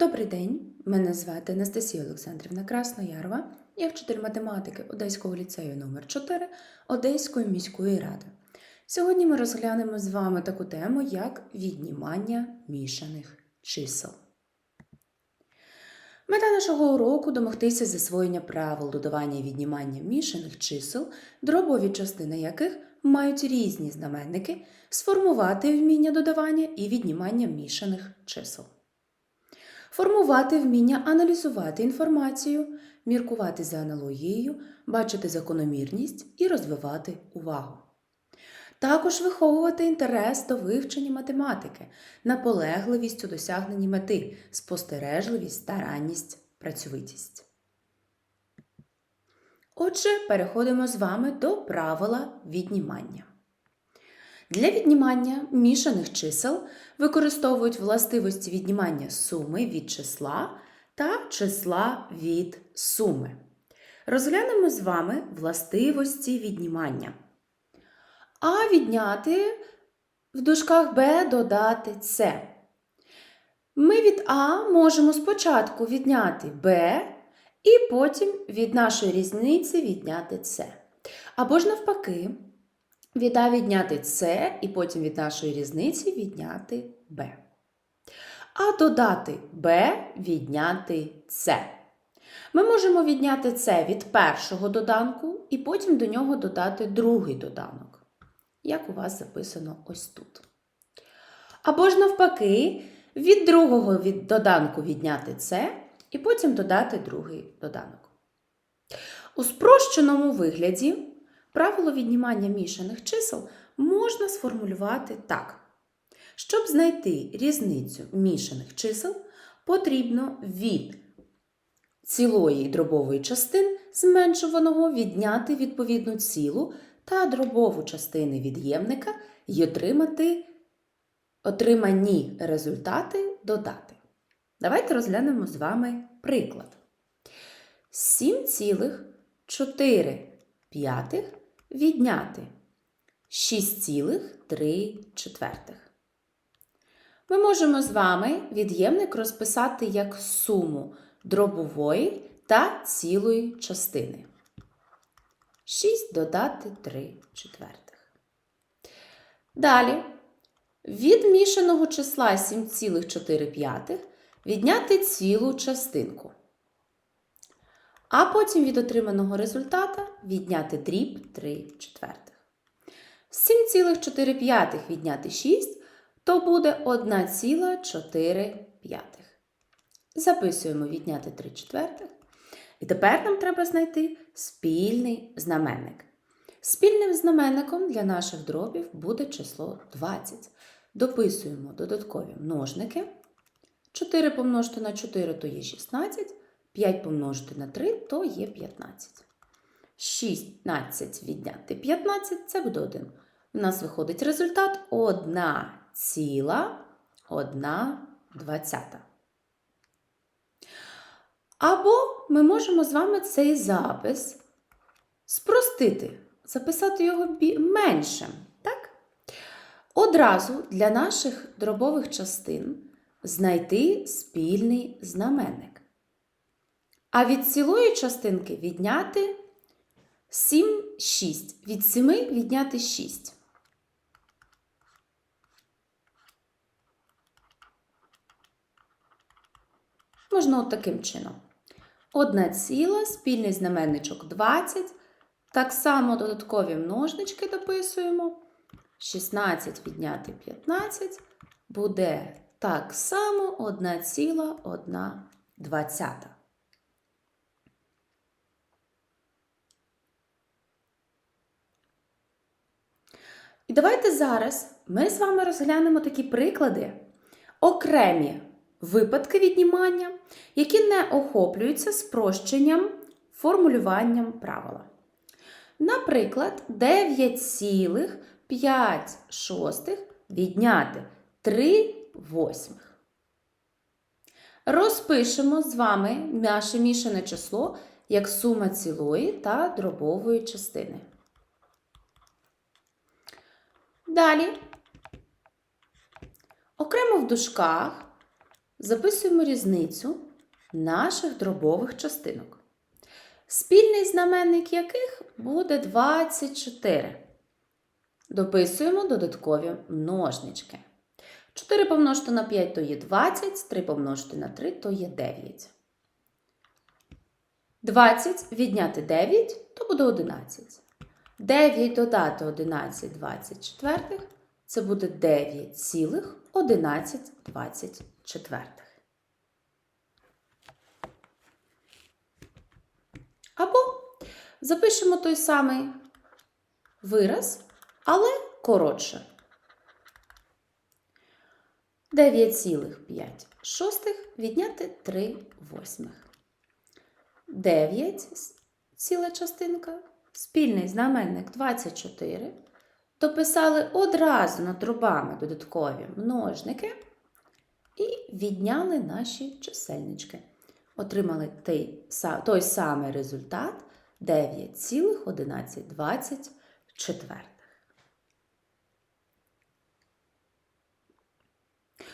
Добрий день, мене звати Анастасія Олександрівна Красноярова. Я вчитель математики Одеського ліцею номер 4 Одеської міської ради. Сьогодні ми розглянемо з вами таку тему, як віднімання мішаних чисел. Мета нашого уроку домогтися засвоєння правил додавання і віднімання мішаних чисел, дробові частини яких мають різні знаменники, сформувати вміння додавання і віднімання мішаних чисел. Формувати вміння аналізувати інформацію, міркувати за аналогією, бачити закономірність і розвивати увагу. Також виховувати інтерес до вивчення математики, наполегливість у досягненні мети, спостережливість, старанність, працьовитість. Отже, переходимо з вами до правила віднімання. Для віднімання мішаних чисел використовують властивості віднімання суми від числа та числа від суми. Розглянемо з вами властивості віднімання. А відняти в дужках Б додати С. Ми від А можемо спочатку відняти Б і потім від нашої різниці відняти С. Або ж навпаки, від А відняти С і потім від нашої різниці відняти Б. А додати Б відняти С. Ми можемо відняти С від першого доданку і потім до нього додати другий доданок, як у вас записано ось тут. Або ж навпаки, від другого від доданку відняти С і потім додати другий доданок. У спрощеному вигляді правило віднімання мішаних чисел можна сформулювати так. Щоб знайти різницю мішаних чисел, потрібно від цілої дробової частин зменшуваного відняти відповідну цілу та дробову частини від'ємника і отримати отримані результати додати. Давайте розглянемо з вами приклад. 7,4 відняти 6,3. Ми можемо з вами від'ємник розписати як суму дробової та цілої частини. 6 додати 3 четвертих. Далі від мішаного числа 7,4 відняти цілу частинку. А потім від отриманого результата відняти дріб 3 четвертих. 7,4 відняти 6, то буде 1,4. Записуємо відняти 3 четвертих. І тепер нам треба знайти спільний знаменник. Спільним знаменником для наших дробів буде число 20. Дописуємо додаткові множники. 4 помножити на 4 то є 16. 5 помножити на 3, то є 15. 16 відняти 15 це буде 1. У нас виходить результат 1 ціла 1 двадцята. Або ми можемо з вами цей запис спростити, записати його меншим. Так? Одразу для наших дробових частин знайти спільний знаменник. А від цілої частинки відняти 7, 6. Від 7 відняти 6. Можна от таким чином. Одна ціла, спільний знаменничок 20. Так само додаткові множнички дописуємо. 16 відняти 15 буде так само 1 ціла 1 двадцята. І давайте зараз ми з вами розглянемо такі приклади, окремі випадки віднімання, які не охоплюються спрощенням, формулюванням правила. Наприклад, 9,5 відняти 3 восьмих. Розпишемо з вами наше мішане число як сума цілої та дробової частини. Далі, окремо в дужках записуємо різницю наших дробових частинок. Спільний знаменник яких буде 24. Дописуємо додаткові множнички. 4 помножити на 5 то є 20, 3 помножити на 3 то є 9. 20 відняти 9 то буде 11. 9 додати 11 24 це буде 9,11 24. Або запишемо той самий вираз, але коротше. 9,5 шостих відняти 3 восьмих. 9 ціла частинка, спільний знаменник 24. Дописали одразу над дробами додаткові множники і відняли наші чисельнички. Отримали той, той самий результат 9,1124.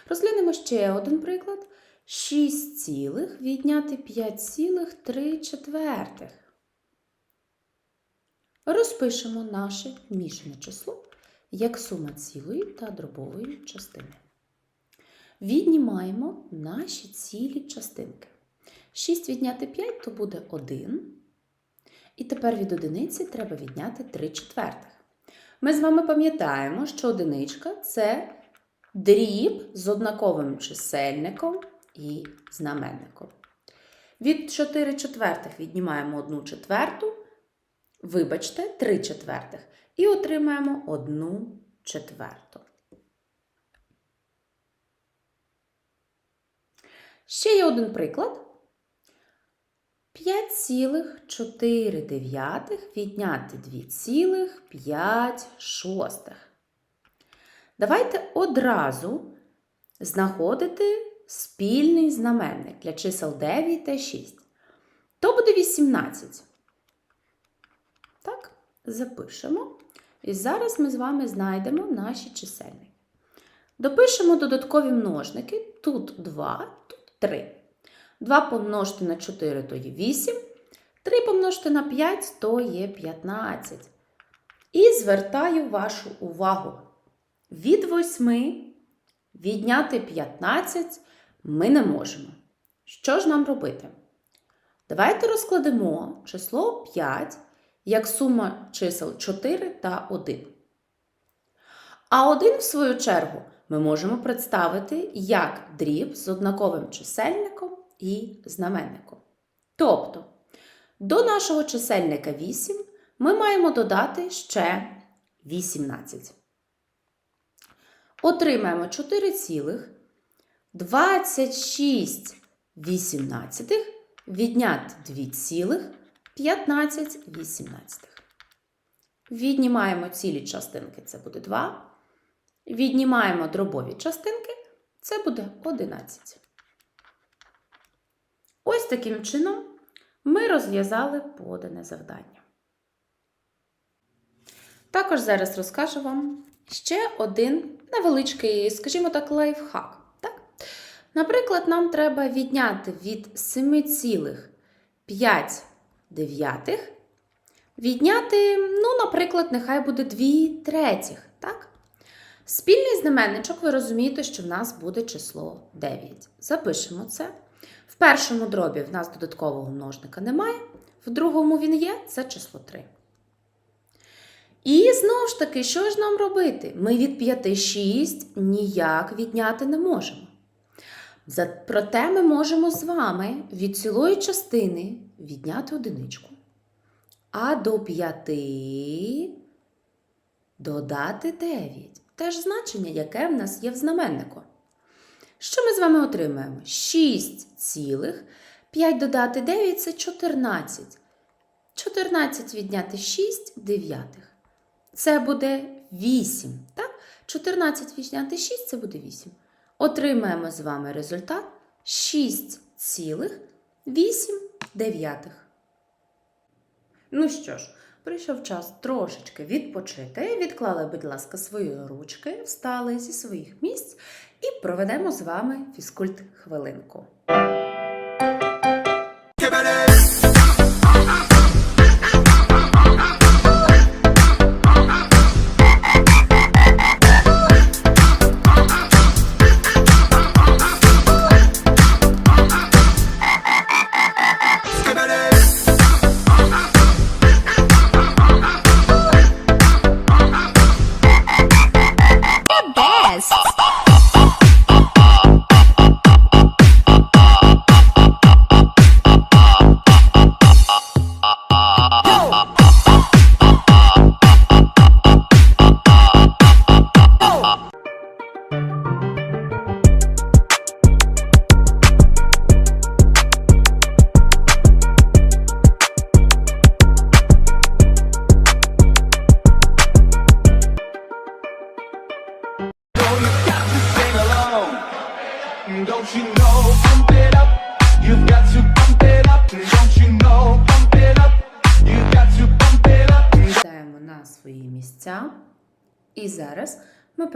Розглянемо ще один приклад. 6 цілих відняти 5,3 четвертих. Розпишемо наше мішане число як сума цілої та дробової частини. Віднімаємо наші цілі частинки. 6 відняти 5 то буде 1. І тепер від одиниці треба відняти 3 четвертих. Ми з вами пам'ятаємо, що одиничка це дріб з однаковим чисельником і знаменником. Від 4 четвертих віднімаємо 1 четверту, вибачте, 3 четвертих, і отримаємо 1 четверту. Ще є один приклад. 5,4 відняти 2,5 Давайте одразу знаходити спільний знаменник для чисел 9 та 6. То буде 18. Запишемо. І зараз ми з вами знайдемо наші чисельники. Допишемо додаткові множники. Тут 2, тут 3. 2 помножити на 4 то є 8. 3 помножити на 5 то є 15. І звертаю вашу увагу. Від 8 відняти 15 ми не можемо. Що ж нам робити? Давайте розкладемо число 5 як сума чисел 4 та 1. А 1, в свою чергу, ми можемо представити як дріб з однаковим чисельником і знаменником. Тобто, до нашого чисельника 8 ми маємо додати ще 18. Отримаємо 4 цілих 26 18 відняти 2 цілих 15 18. Віднімаємо цілі частинки, це буде 2. Віднімаємо дробові частинки, це буде 11. Ось таким чином ми розв'язали подане завдання. Також зараз розкажу вам ще один невеличкий, скажімо так, лайфхак. Так? Наприклад, нам треба відняти від 7,5 дев'ятих, відняти, ну, наприклад, нехай буде 2 третіх. Так? Спільний знаменничок, ви розумієте, що в нас буде число 9. Запишемо це. В першому дробі в нас додаткового множника немає, в другому він є, це число 3. І знову ж таки, що ж нам робити? Ми від 5 6 ніяк відняти не можемо. Проте ми можемо з вами від цілої частини відняти одиничку. А до 5 додати 9. Те ж значення, яке в нас є в знаменнику. Що ми з вами отримаємо? 6 цілих. 5 додати 9 це 14. 14 відняти 6 дев'ятих. Це буде 8. Так? 14 відняти 6 це буде 8. Отримаємо з вами результат 6,8 дев'ятих. Ну що ж, прийшов час трошечки відпочити. Відклали, будь ласка, свої ручки, встали зі своїх місць і проведемо з вами фізкульт хвилинку.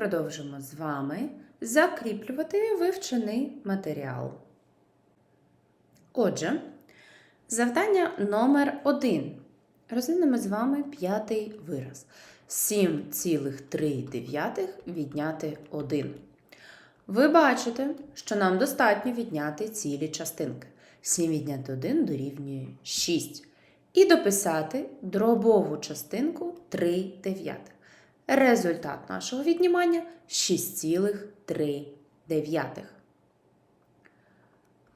Продовжимо з вами закріплювати вивчений матеріал. Отже, завдання номер 1. Розглянемо з вами п'ятий вираз. 7,3 відняти 1. Ви бачите, що нам достатньо відняти цілі частинки. 7 відняти 1 дорівнює 6. І дописати дробову частинку 3 дев'ятих. Результат нашого віднімання 6,3.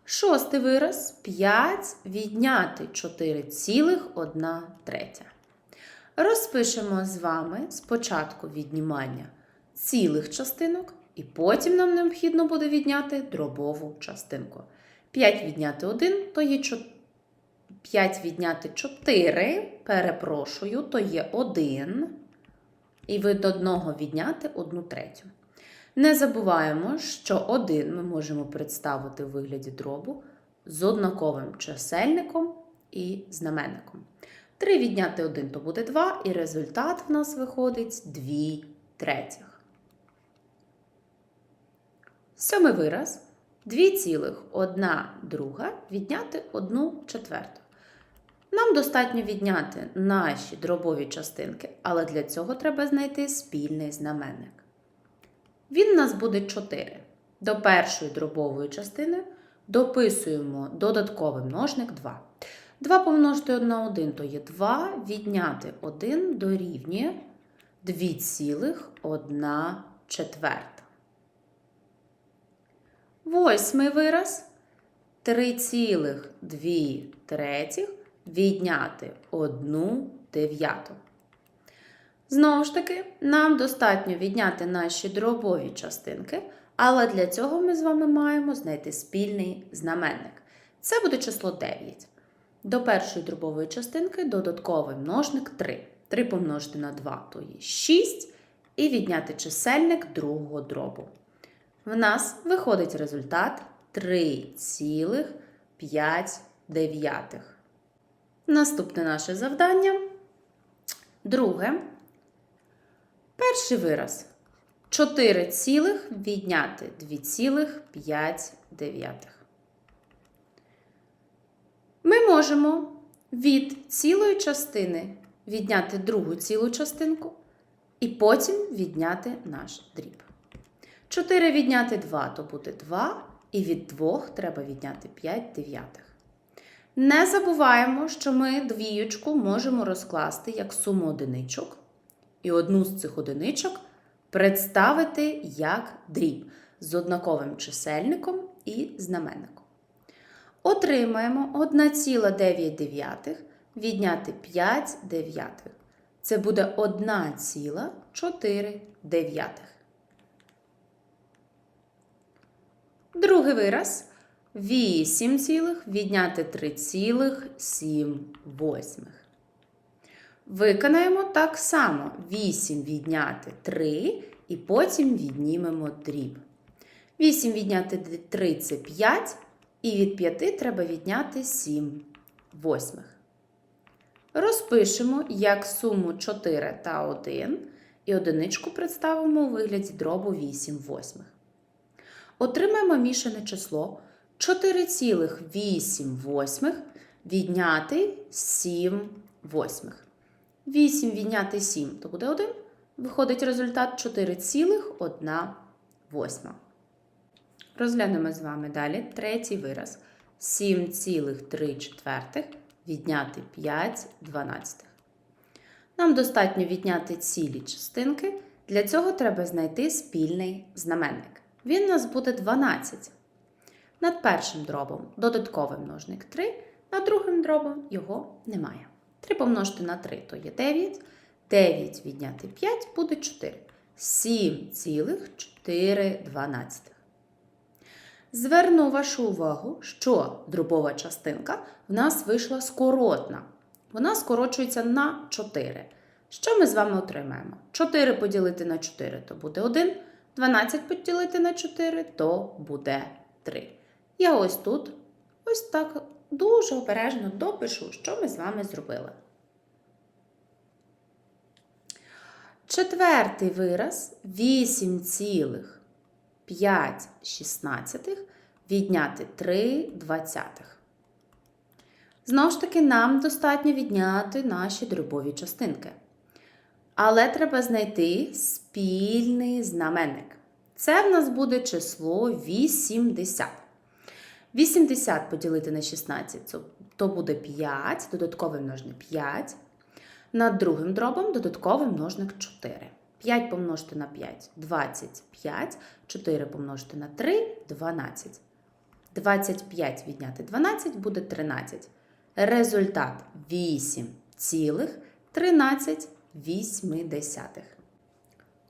Шостий вираз 5 відняти 4,1 третя. Розпишемо з вами спочатку віднімання цілих частинок, і потім нам необхідно буде відняти дробову частинку. 5 відняти 1 то є 5 відняти 4, перепрошую, то є 1. І від одного відняти 1 третю. Не забуваємо, що 1 ми можемо представити у вигляді дробу з однаковим чисельником і знаменником. 3 відняти 1 то буде 2, і результат в нас виходить 2 третіх. Сьомий вираз 2,1 друга відняти 1 четверту. Нам достатньо відняти наші дробові частинки, але для цього треба знайти спільний знаменник. Він у нас буде 4. До першої дробової частини дописуємо додатковий множник 2. 2 помножити на 1 то є 2, відняти 1 дорівнює 2,1 четверта. Восьмий вираз 3,2 третіх відняти 1 дев'яту. Знову ж таки, нам достатньо відняти наші дробові частинки, але для цього ми з вами маємо знайти спільний знаменник. Це буде число 9. До першої дробової частинки додатковий множник 3. 3 помножити на 2 то є 6. І відняти чисельник другого дробу. В нас виходить результат 3,5. Наступне наше завдання. Друге. Перший вираз. 4 цілих відняти 2,5. Ми можемо від цілої частини відняти другу цілу частинку і потім відняти наш дріб. 4 відняти 2 то буде 2, і від 2 треба відняти 5 дев'ятих. Не забуваємо, що ми двіючку можемо розкласти як суму одиничок, і одну з цих одиничок представити як дріб з однаковим чисельником і знаменником. Отримаємо 1,9 відняти 5 дев'ятих. Це буде 1,4 дев'ятих. Другий вираз 8 цілих відняти 3,7 восьмих. Виконаємо так само 8 відняти 3 і потім віднімемо дріб. 8 відняти 3 це 5, і від 5 треба відняти 7 восьмих. Розпишемо як суму 4 та 1 і одиничку представимо у вигляді дробу 8 восьмих. Отримаємо мішане число 4,8 відняти 7 восьмих. 8 відняти 7 то буде 1. Виходить результат 4,1 восьма. Розглянемо з вами далі третій вираз. 7,3 четвертих відняти 5 дванадцятих. Нам достатньо відняти цілі частинки. Для цього треба знайти спільний знаменник. Він у нас буде 12. Над першим дробом додатковий множник 3, над другим дробом його немає. 3 помножити на 3 то є 9. 9 відняти 5 буде 4. 7,4. Зверну вашу увагу, що дробова частинка в нас вийшла скоротна. Вона скорочується на 4. Що ми з вами отримаємо? 4 поділити на 4 то буде 1. 12 поділити на 4 то буде 3. Я ось тут ось так дуже обережно допишу, що ми з вами зробили. Четвертий вираз 8,5 відняти 3 двадцятих. Знову ж таки, нам достатньо відняти наші дробові частинки. Але треба знайти спільний знаменник. Це в нас буде число 80. 80 поділити на 16 то буде 5, додатковий множник 5. Над другим дробом додатковий множник 4. 5 помножити на 5 25, 4 помножити на 3 12. 25 відняти 12 буде 13. Результат 8,13.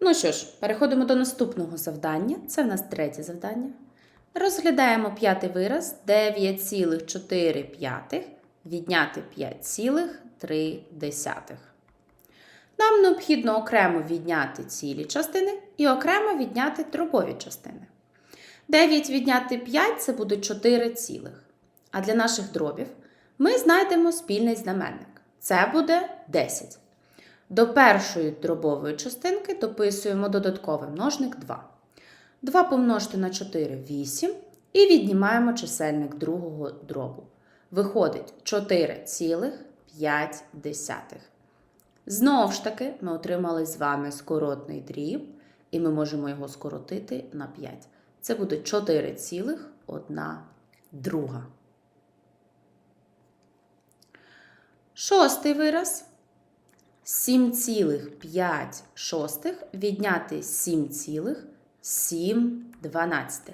Ну що ж, переходимо до наступного завдання. Це в нас третє завдання. Розглядаємо п'ятий вираз 9,4 відняти 5,3. Нам необхідно окремо відняти цілі частини і окремо відняти дробові частини. 9 відняти 5 це буде 4 цілих. А для наших дробів ми знайдемо спільний знаменник. Це буде 10. До першої дробової частинки дописуємо додатковий множник 2. 2 помножити на 4 8 і віднімаємо чисельник другого дробу. Виходить 4,5. Знову ж таки, ми отримали з вами скоротний дріб, і ми можемо його скоротити на 5. Це буде 4,1 друга. Шостий вираз. 7,5 відняти 7,7.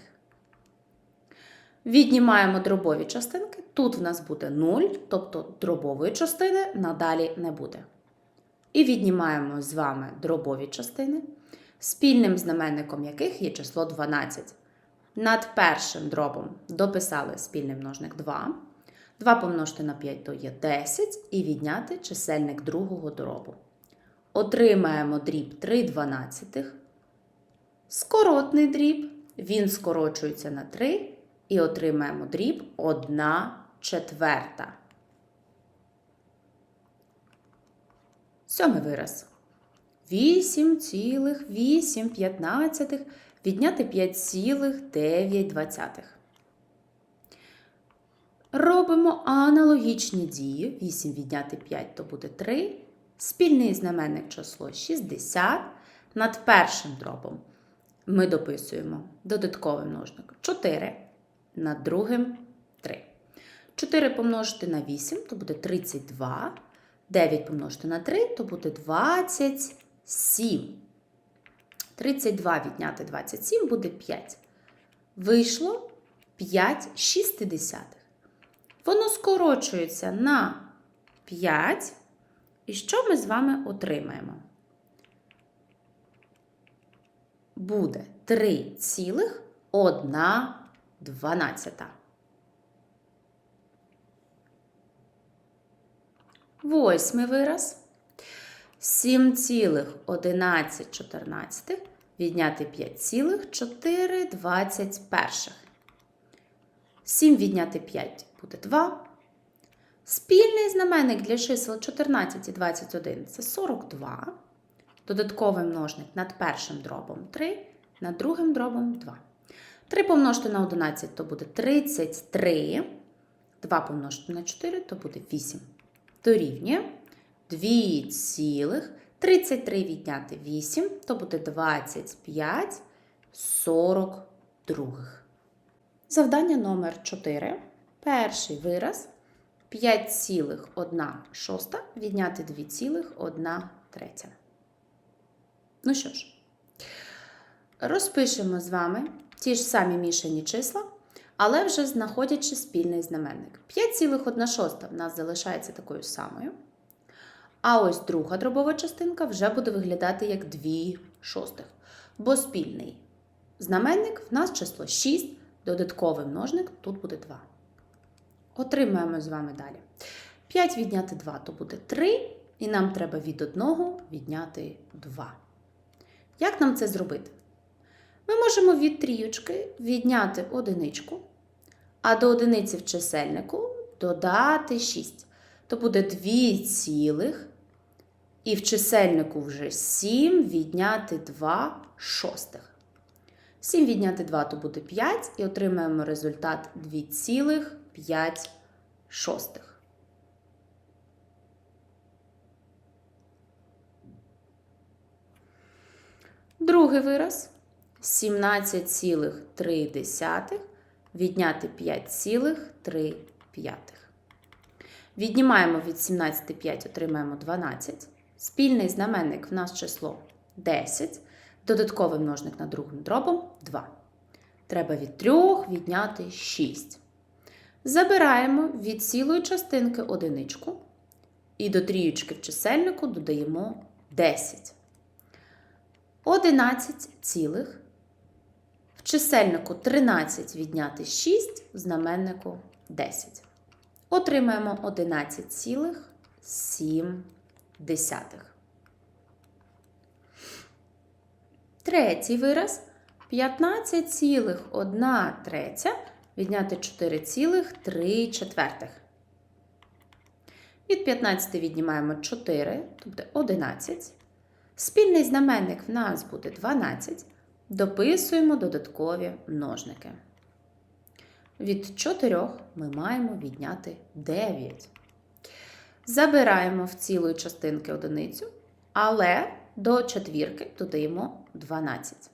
Віднімаємо дробові частинки. Тут в нас буде 0, тобто дробової частини надалі не буде. І віднімаємо з вами дробові частини, спільним знаменником яких є число 12. Над першим дробом дописали спільний множник 2. 2 помножити на 5 то є 10 і відняти чисельник другого дробу. Отримаємо дріб 3 дванадцятих. Скоротний дріб, він скорочується на 3 і отримаємо дріб 1 четверта. Сьомий вираз. 8,8 відняти 5,9. Робимо аналогічні дії. 8 відняти 5 то буде 3. Спільний знаменник число 60. Над першим дробом ми дописуємо додатковий множник 4. Над другим 3. 4 помножити на 8 то буде 32. 9 помножити на 3 то буде 27. 32 відняти 27 буде 5. Вийшло 5 шістдесятих. Воно скорочується на 5. І що ми з вами отримаємо? Буде 3,1 дванадцята. Восьмий вираз. 7,11 відняти 5,4. 7 відняти 5 буде 2. Спільний знаменник для чисел 14 і 21 це 42. Додатковий множник над першим дробом 3, над другим дробом 2. 3 помножити на 11 то буде 33. 2 помножити на 4 то буде 8. Дорівнює 2,33 відняти 8 то буде 25 42. Завдання номер 4. Перший вираз 5,1 шоста відняти 2,1 третя. Ну що ж, розпишемо з вами ті ж самі мішані числа, але вже знаходячи спільний знаменник. 5,1 в нас залишається такою самою. А ось друга дробова частинка вже буде виглядати як 2 шостих, бо спільний знаменник в нас число 6, додатковий множник тут буде 2. Отримаємо з вами далі. 5 відняти 2 то буде 3, і нам треба від 1 відняти 2. Як нам це зробити? Ми можемо від трієчки відняти одиничку, а до одиниці в чисельнику додати 6. То буде 2 цілих, і в чисельнику вже 7 відняти 2 шостих. 7 відняти 2 то буде 5, і отримаємо результат 2,5 шостих. Другий вираз 17,3 відняти 5,3. Віднімаємо від 17 5, отримаємо 12. Спільний знаменник в нас число 10. Додатковий множник над другим дробом 2. Треба від 3 відняти 6. Забираємо від цілої частинки одиничку. І до трієчки в чисельнику додаємо 10. 11 цілих. В чисельнику 13 відняти 6, в знаменнику 10. Отримаємо 11,7. Третій вираз 15,1 третя відняти 4,3 четвертих. Від 15 віднімаємо 4, тобто 11. Спільний знаменник в нас буде 12. Дописуємо додаткові множники. Від 4 ми маємо відняти 9. Забираємо в цілої частинки одиницю, але до четвірки додаємо 12.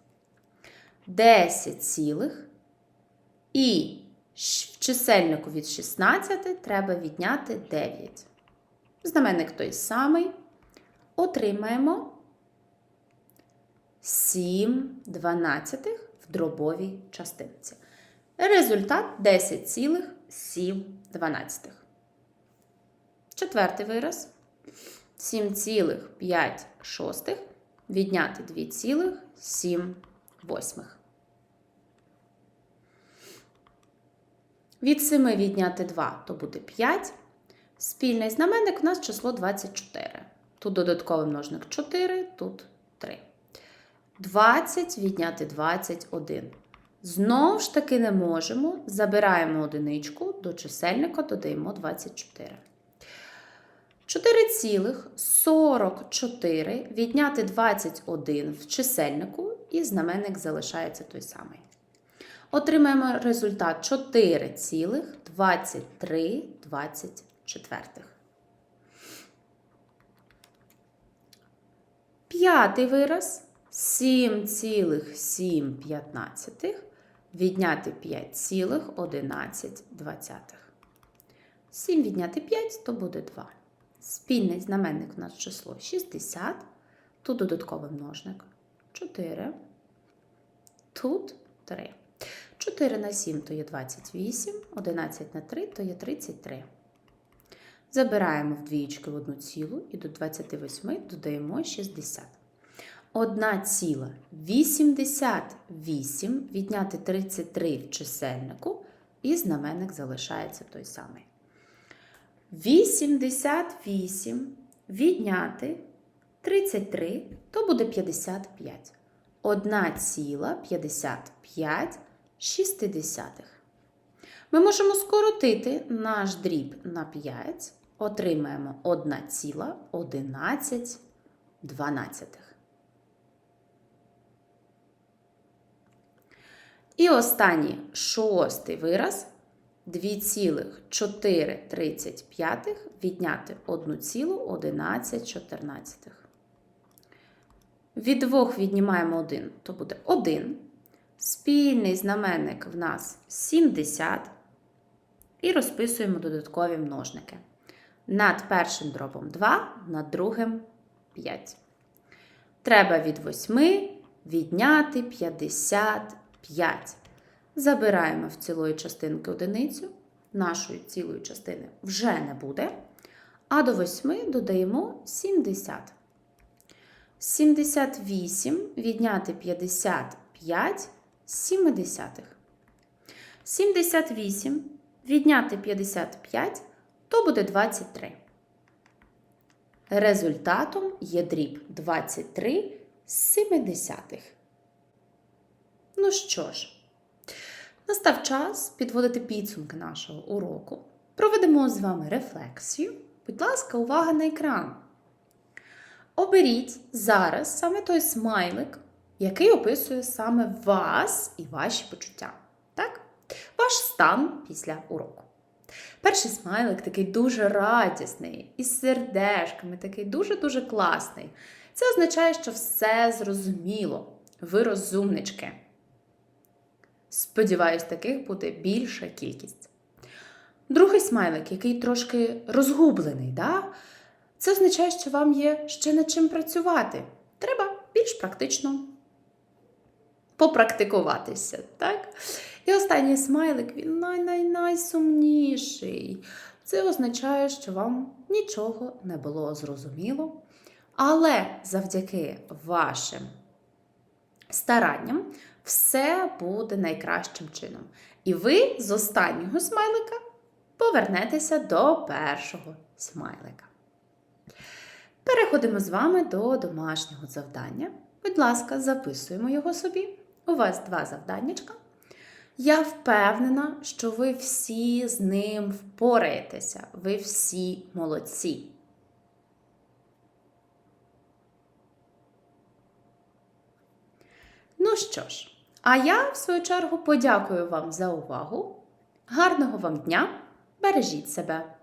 10 цілих. І в чисельнику від 16 треба відняти 9. Знаменник той самий. Отримаємо 7 дванадцятих в дробовій частинці. Результат 10,7. Четвертий вираз 7,5 шостих відняти 2,7 восьмих. Від 7 відняти 2 то буде 5. Спільний знаменник у нас число 24. Тут додатковий множник 4, тут 3. 20 відняти 21. Знову ж таки не можемо. Забираємо одиничку, до чисельника додаємо 24. 4,44 відняти 21 в чисельнику, і знаменник залишається той самий. Отримаємо результат 4,23. П'ятий вираз 7,7 відняти 5,11. 7 відняти 5 то буде 2. Спільний знаменник у нас число 60. Тут додатковий множник 4. Тут 3. 4 на 7 то є 28, 11 на 3 то є 33. Забираємо в двічки в одну цілу і до 28 додаємо 60. 1,88 відняти 33 в чисельнику, і знаменник залишається той самий. 88 відняти 33, то буде 55. 1,55 шістдесятих. Ми можемо скоротити наш дріб на 5, отримаємо 1,11 дванадцятих. І останній шостий вираз 2,435 відняти 1,1114. Від двох віднімаємо 1, то буде 1. Спільний знаменник в нас 70. І розписуємо додаткові множники. Над першим дробом 2, над другим 5. Треба від 8 відняти 55. Забираємо в цілої частинки одиницю. Нашої цілої частини вже не буде. А до 8 додаємо 70. 78 відняти 55 сімдесятих. 78 відняти 55 то буде 23. Результатом є дріб 23 семидесятих. Ну що ж, настав час підводити підсумки нашого уроку. Проведемо з вами рефлексію. Будь ласка, увага на екран. Оберіть зараз саме той смайлик, який описує саме вас і ваші почуття. Так? Ваш стан після уроку. Перший смайлик такий дуже радісний, із сердешками, такий дуже-дуже класний. Це означає, що все зрозуміло. Ви розумнички. Сподіваюсь, таких буде більша кількість. Другий смайлик, який трошки розгублений, да? це означає, що вам є ще над чим працювати. Треба більш практично попрактикуватися. Так? І останній смайлик він най-най-найсумніший. Це означає, що вам нічого не було зрозуміло. Але завдяки вашим старанням все буде найкращим чином. І ви з останнього смайлика повернетеся до першого смайлика. Переходимо з вами до домашнього завдання. Будь ласка, записуємо його собі. У вас два завданнячка. Я впевнена, що ви всі з ним впораєтеся. Ви всі молодці. Ну що ж, а я, в свою чергу, подякую вам за увагу. Гарного вам дня! Бережіть себе!